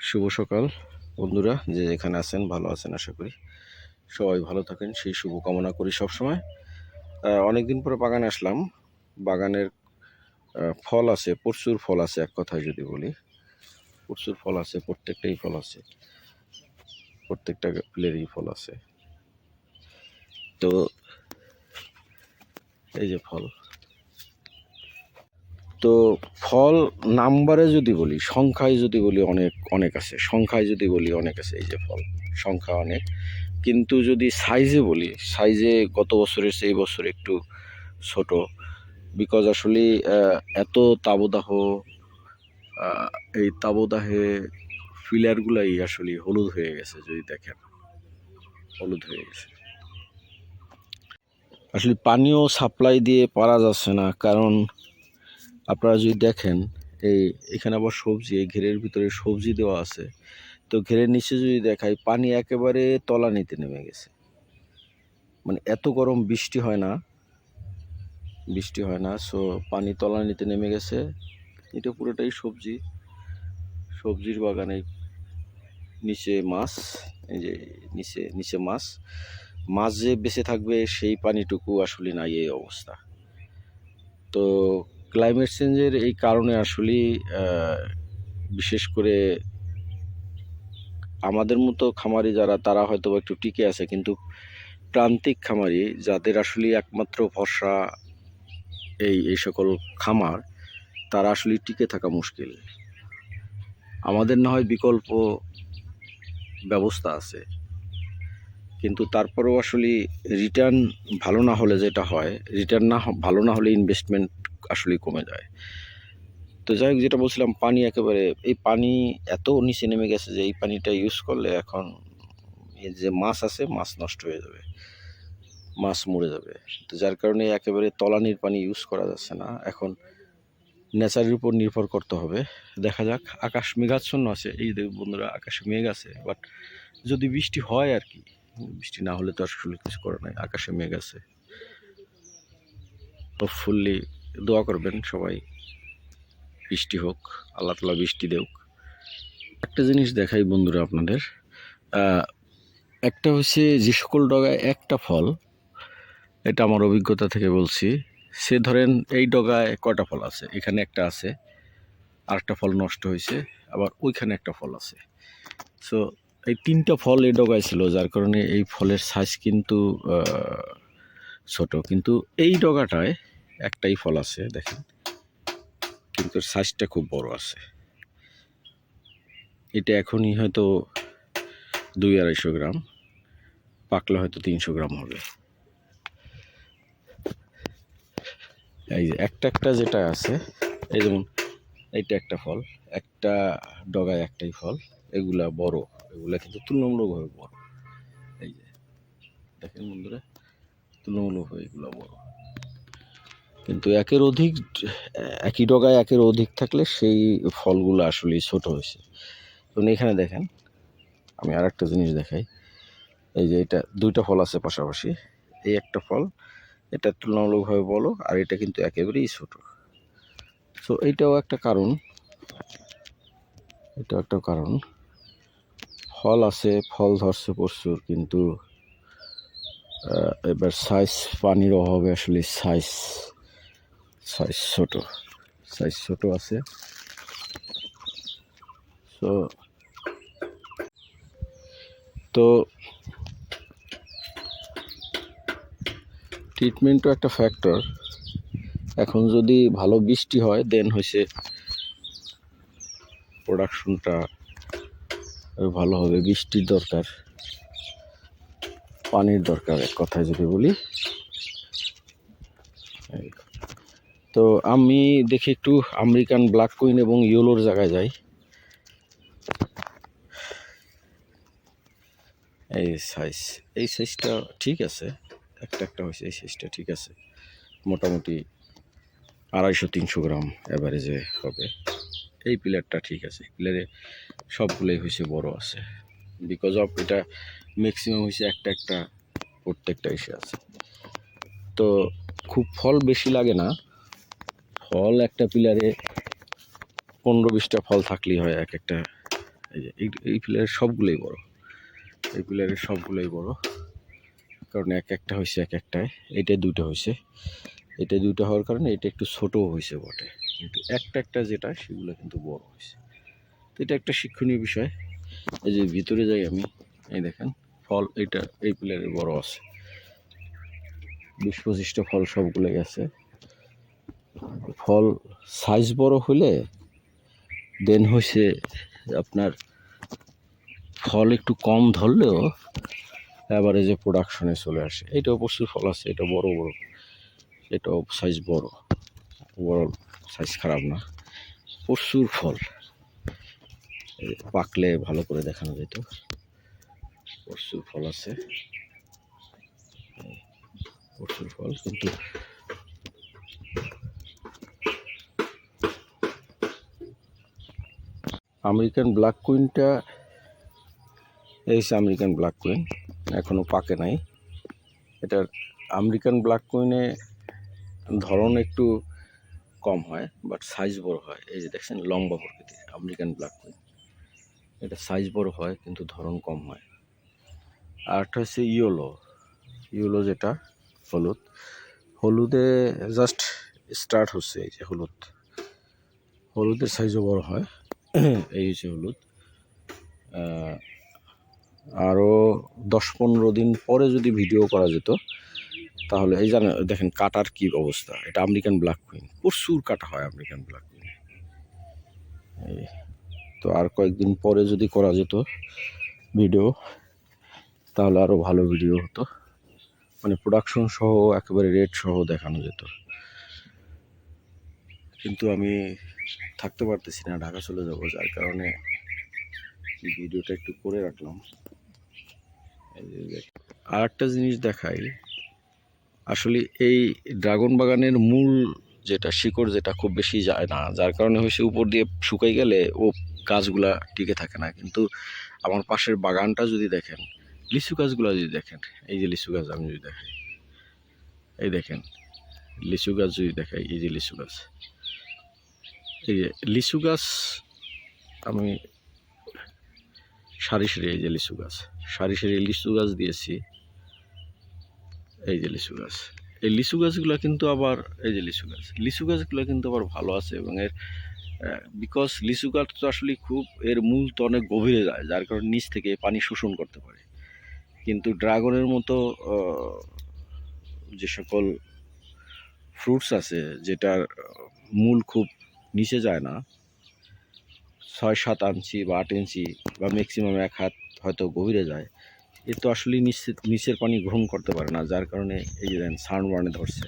শুভ সকাল, বন্ধুরা, যে যেখানে আছেন, ভালো আছেন, আশা করি। সবাই ভালো থাকেন, সেই শুভ কামনা করি সবসময়। অনেক দিন পরে বাগানে আসলাম। বাগানের ফল আছে, প্রচুর ফল আছে, এক কথায় যদি বলি। প্রচুর ফল আছে, প্রত্যেকটাই ফল আছে। প্রত্যেকটা ফুলেরই ফল আছে। তো, এই যে ফল। তো ফল নাম্বারে যদি বলি, সংখ্যায় যদি বলি অনেক অনেক আছে। সংখ্যায় যদি বলি অনেক আছে এই যে ফল, সংখ্যা অনেক। কিন্তু যদি সাইজে বলি সাইজে গত বছরের সেই বছর একটু ছোট। বিকজ আসলে এত তাবদাহ এই তাবদাহে ফিলারগুলাই আসলে হলুদ হয়ে গেছে, যদি দেখেন। হলুদ হয়ে গেছে। আসলে পানীয় সাপ্লাই দিয়ে পারা যাচ্ছে না, কারণ আপনারা যদি দেখেন, এই এখানে আবার সবজি, এই ঘেরের ভিতরে সবজি দেওয়া আছে। তো ঘেরের নিচে যদি দেখাই, পানি একেবারে তলা নিতে নেমে গেছে। মানে এত গরম বৃষ্টি হয় না। বৃষ্টি হয় না সো পানি তলা নিতে নেমে গেছে। এটা পুরোটাই সবজি। সবজির বাগানে নিচে মাছ, এই যে নিচে নিচে মাছ। মাছ যে বেঁচে থাকবে, সেই পানিটুকু আসলে নাই এই অবস্থা। তো ক্লাইমেট চেঞ্জের এই কারণে আসলে বিশেষ করে আমাদের মতো খামারি যারা, তারা হয়তো একটু টিকে আছে, কিন্তু প্রান্তিক খামারি যাদের আসলে একমাত্র ভরসা এই এই সকল খামার, তারা আসলে টিকে থাকা মুশকিল। আমাদের না হয় বিকল্প ব্যবস্থা আছে। কিন্তু তারপরেও আসলে রিটার্ন ভালো না হলে যেটা হয় রিটার্ন না ভালো না হলে ইনভেস্টমেন্ট আসলে কমে যায়। তো যাই হোক, যেটা বলছিলাম, পানি একেবারে, এই পানি এত নিচে নেমে গেছে যে এই পানিটা ইউজ করলে এখন এই যে মাছ আছে, মাছ নষ্ট হয়ে যাবে, মাছ মরে যাবে। তো যার কারণে একেবারে তলানির পানি ইউজ করা যাচ্ছে না। এখন নেচারের উপর নির্ভর করতে হবে। দেখা যাক, আকাশ মেঘাচ্ছন্ন আছে। এই বন্ধুরা, আকাশে মেঘ আছে বাট যদি বৃষ্টি হয় আর কি বৃষ্টি না হলে তো আসলে কিছু করে নাই। আকাশে মেঘ আছে। হোপফুল্লি দোয়া করবেন সবাই। বৃষ্টি হোক, আল্লাহ তালা বৃষ্টি দেওক একটা জিনিস দেখাই বন্ধুরা আপনাদের। একটা হচ্ছে যে সকল ডগায় একটা ফল, এটা আমার অভিজ্ঞতা থেকে বলছি। সে ধরেন এই ডগায় কয়টা ফল আছে? এখানে একটা আছে, আরেকটা ফল নষ্ট হয়েছে, আবার ওইখানে একটা ফল আছে। সো এই তিনটা ফল এই ডগায় ছিল যার কারণে এই ফলের সাইজ কিন্তু ছোট। কিন্তু এই ডগাটায় একটাই ফল আছে, দেখেন। কিন্তু সাইজটা খুব বড় আছে। এটা এখনই হয়তো দুই আড়াইশো গ্রাম, পাকলে হয়তো তিনশো গ্রাম হবে। এই যে একটা একটা যেটা আছে, এই যেমন এইটা একটা ফল, একটা ডগায় একটাই ফল, এগুলা বড়। এগুলা কিন্তু তুলনামূলকভাবে বড়। এই যে, দেখেন বন্ধুরা তুলনামূলকভাবে এগুলো বড়। কিন্তু একের অধিক, একই ডগায় একের অধিক থাকলে সেই ফলগুলো আসলে ছোট হয়েছে। এবং এখানে দেখেন, আমি আর একটা জিনিস দেখাই। এই যে এটা, দুইটা ফল আছে পাশাপাশি। এই একটা ফল, এটা তুলনামূলকভাবে বলো আর এটা কিন্তু একেবারেই ছোট। সো এইটাও একটা কারণ। এটাও একটা কারণ। ফল আছে, ফল ধরছে প্রচুর, কিন্তু এবার সাইজ পানির অভাবে আসলে সাইজ সাইজ ছোট সাইজ ছোট আছে। সো তো ট্রিটমেন্টও একটা ফ্যাক্টর এখন যদি ভালো বৃষ্টি হয় দেন হয়েছে প্রোডাকশনটা ভালো হবে। বৃষ্টির দরকার। পানির দরকার, এক কথায় যদি বলি। তো আমি দেখি একটু আমেরিকান ব্ল্যাক কুইন এবং ইয়েলোর জায়গায় যাই। এই সাইজ এই সাইজটা ঠিক আছে। একটা একটা হয়েছে, এই সাইজটা ঠিক আছে। মোটামুটি আড়াইশো তিনশো গ্রাম অ্যাভারেজে হবে। এই পিলারটা ঠিক আছে। পিলারে সবগুলোই হয়েছে বড় আছে। বিকজ অফ এটা ম্যাক্সিমাম হয়েছে একটা একটা, প্রত্যেকটা এসে আছে। তো খুব ফল বেশি লাগে না। ফল একটা পিলারে পনেরো বিশটা ফল থাকলেই হয় এক একটা। এই প্লেয়ারের সবগুলোই বড়। এই প্লেয়ারের সবগুলোই বড়। কারণ এক একটা হয়েছে এক একটায়। এইটা দুটো হয়েছে এটা দুটো হওয়ার কারণে এটা একটু ছোট হয়েছে বটে। কিন্তু একটা একটা যেটা, সেগুলো কিন্তু বড় হয়েছে। তো এটা একটা শিক্ষণীয় বিষয়। এই যে ভিতরে যাই আমি, এই দেখেন, ফল এটা এই প্লেয়ারের বড় আছে। বিশ পঁচিশটা ফল সবগুলোই আছে ফল সাইজ বড় হলে দেন হয়েছে আপনার ফল একটু কম ধরলেও এবারে যে প্রোডাকশনে চলে আসে। এটাও প্রচুর ফল আছে, এটা বড় বড়। এটাও সাইজ বড়। বড় সাইজ খারাপ না। প্রচুর ফল। পাকলে ভালো করে দেখানো যেত। প্রচুর ফল আছে। প্রচুর ফল, কিন্তু আমেরিকান ব্ল্যাক কুইনটা, এই আমেরিকান ব্ল্যাক কুইন এখনও পাকে নাই। এটার আমেরিকান ব্ল্যাক কুইনে ধরন একটু কম হয় বাট সাইজ বড় হয়। এই যে দেখছেন, লম্বা প্রকৃতির আমেরিকান ব্ল্যাক কুইন এটা সাইজ বড় হয়, কিন্তু ধরন কম হয়। আর একটা হচ্ছে ইয়োলো। ইয়োলো যেটা, হলুদ। হলুদে জাস্ট স্টার্ট হচ্ছে এই যে হলুদ। হলুদের সাইজও বড় হয়। এই হচ্ছে হলুদ। আরও দশ পনেরো দিন পরে যদি ভিডিও করা যেত তাহলে এই জানেন দেখেন কাটার কি অবস্থা? এটা আমেরিকান ব্ল্যাক কুইন প্রচুর কাটা হয় আমেরিকান ব্ল্যাক কুইন এই, তো আর কয়েকদিন পরে যদি করা যেত ভিডিও তাহলে আরও ভালো ভিডিও হতো। মানে প্রোডাকশন সহ একেবারে রেট সহ দেখানো যেত। কিন্তু আমি থাকতে পারতেছি না, ঢাকা চলে যাব, যার কারণে ভিডিওটা একটু করে রাখলাম। আর একটা জিনিস দেখাই। আসলে এই ড্রাগন বাগানের মূল যেটা শিকড় যেটা খুব বেশি যায় না, যার কারণে হয়েছে উপর দিয়ে শুকাই গেলে ও গাছগুলা টিকে থাকে না। কিন্তু আমার পাশের বাগানটা যদি দেখেন, লিচু গাছগুলো যদি দেখেন, এই যে লিচু গাছ আমি যদি দেখাই, এই দেখেন, লিচু গাছ যদি দেখাই, এই যে লিচু গাছ, এই যে লিচু গাছ, আমি সারি সারি এই যে লিচু গাছ, সারি সারি লিচু গাছ দিয়েছি। এই যে লিচু গাছ। এই লিচু গাছগুলো কিন্তু আবার, এই যে লিচু গাছ, লিচু গাছগুলো কিন্তু আবার ভালো আছে এবং এর বিকজ লিচু গাছ তো আসলে খুব, এর মূল তো অনেক গভীরে যায়, যার কারণে নিচ থেকে পানি শোষণ করতে পারে। কিন্তু ড্রাগনের মতো যে সকল ফ্রুটস আছে, যেটার মূল খুব নিচে যায় না, ছয় সাত ইঞ্চি বা আট ইঞ্চি বা ম্যাক্সিমাম এক হাত হয়তো গভীরে যায় এ তো আসলে নিচে নিচের পানি গ্রহণ করতে পারে না, যার কারণে এই যে দেন সানবার্নে ধরছে।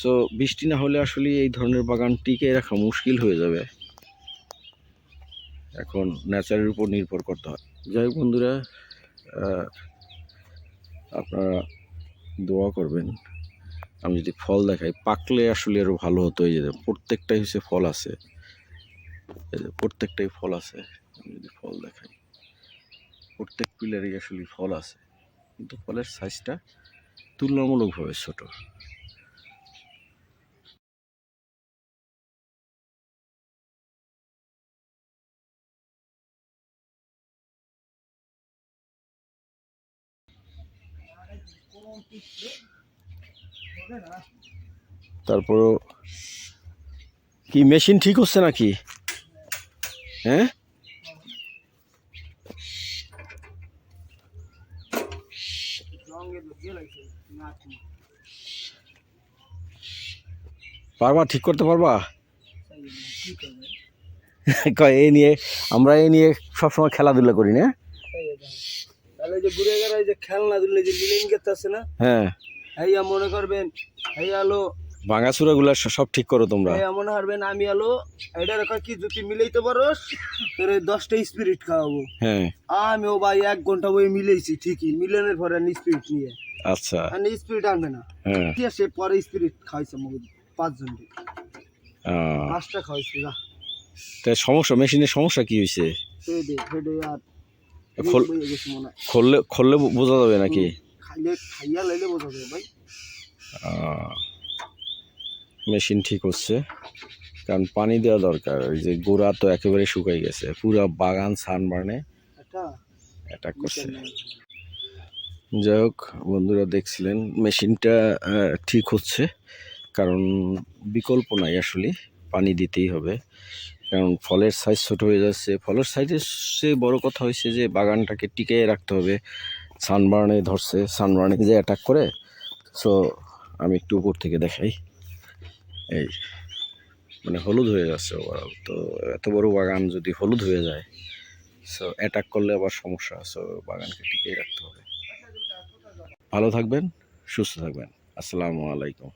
সো বৃষ্টি না হলে আসলে এই ধরনের বাগান টিকে রাখা মুশকিল হয়ে যাবে। এখন ন্যাচারের উপর নির্ভর করতে হয়। যাই হোক বন্ধুরা আপনারা দোয়া করবেন, আমি যদি ফল দেখাই, পাকলে আসলে আরও ভালো হতো। এই যে প্রত্যেকটাই হচ্ছে ফল আছে। প্রত্যেকটাই ফল আছে, আমি যদি ফল দেখাই। প্রত্যেক পিলারই আসলে ফল আছে। কিন্তু ফলের সাইজটা তুলনামূলকভাবে ছোট। তারপরও কি মেশিন ঠিক হচ্ছে নাকি? হ্যাঁ? পারবা ঠিক করতে পারবা? এ এই নিয়ে আমরা এ নিয়ে সবসময় খেলাধুলা করি না? তাহলে যে ঘুরে গেলে যে খেলনা দিলে যে মিলেন গেতে আছে না? হ্যাঁ। হ্যাঁ মনে করবেন হ্যাঁ আলো ভাঙাচুরাগুলা সব ঠিক করো তোমরা। হেয়া মনে করবেন আমি আলো। এটার কয় কি যদি মিলাইতে পারো তোর দশটা স্পিরিট খাওয়াবো। হ্যাঁ। আমিও ভাই এক ঘণ্টা বই মিলেছি ঠিকই। মিলনের পরে স্পিরিট নিয়ে। আচ্ছা। আর স্পিরিট আনবে না। হ্যাঁ। ঠিক আছে পরে স্পিরিট খাইছে আমাকে পাঁচজনকে আহ, পাঁচটা খাওয়াইছে যা। তা সমস্যা মেশিনের সমস্যা কি হয়েছে হয় খুললে খুললে বোঝা যাবে নাকি? খাইলে খাইয়া লাইলে বোঝা যাবে ভাই। মেশিন ঠিক হচ্ছে। কারণ পানি দেওয়া দরকার। ওই যে গোড়া তো একেবারে শুকাই গেছে। পুরো বাগান সানবার্নে অ্যাটাক করছে। যাই হোক বন্ধুরা দেখছিলেন মেশিনটা ঠিক হচ্ছে। কারণ বিকল্প নাই আসলে পানি দিতেই হবে। কারণ ফলের সাইজ ছোট হয়ে যাচ্ছে। ফলের সাইজের সে বড় কথা হয়েছে যে বাগানটাকে টিকে রাখতে হবে। সানবার্নে ধরছে সানবার্নে যে অ্যাটাক করে। সো আমি একটু উপর থেকে দেখাই। এই মানে হলুদ হয়ে যাচ্ছে ওভারঅল তো এত বড় বাগান যদি হলুদ হয়ে যায় সো অ্যাটাক করলে আবার সমস্যা। সো বাগানকে টিকিয়ে রাখতে হবে। ভালো থাকবেন, সুস্থ থাকবেন। আসসালামু আলাইকুম।